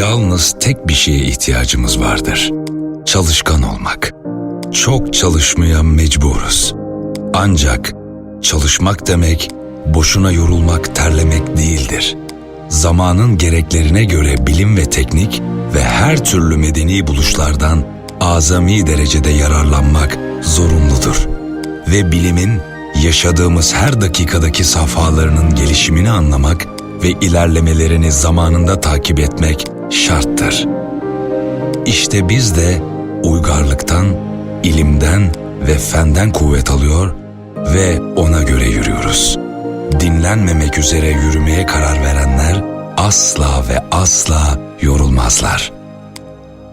Yalnız tek bir şeye ihtiyacımız vardır. Çalışkan olmak. Çok çalışmaya mecburuz. Ancak çalışmak demek boşuna yorulmak, terlemek değildir. Zamanın gereklerine göre bilim ve teknik ve her türlü medeni buluşlardan azami derecede yararlanmak zorunludur. Ve bilimin yaşadığımız her dakikadaki safhalarının gelişimini anlamak ve ilerlemelerini zamanında takip etmek şarttır. İşte biz de uygarlıktan, ilimden ve fenden kuvvet alıyor ve ona göre yürüyoruz. Dinlenmemek üzere yürümeye karar verenler asla ve asla yorulmazlar.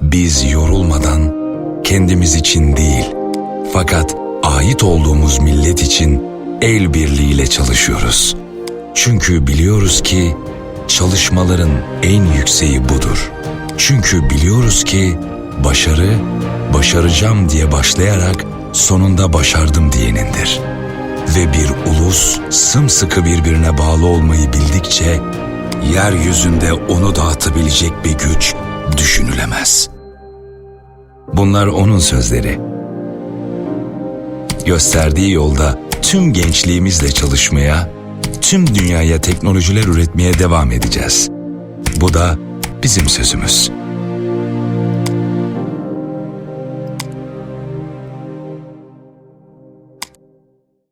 Biz yorulmadan kendimiz için değil, fakat ait olduğumuz millet için el birliğiyle çalışıyoruz. Çünkü biliyoruz ki çalışmaların en yükseği budur. Çünkü biliyoruz ki başarı, başaracağım diye başlayarak sonunda başardım diyenindir. Ve bir ulus sımsıkı birbirine bağlı olmayı bildikçe yeryüzünde onu dağıtabilecek bir güç düşünülemez. Bunlar onun sözleri. Gösterdiği yolda tüm gençliğimizle çalışmaya, tüm dünyaya teknolojiler üretmeye devam edeceğiz. Bu da bizim sözümüz.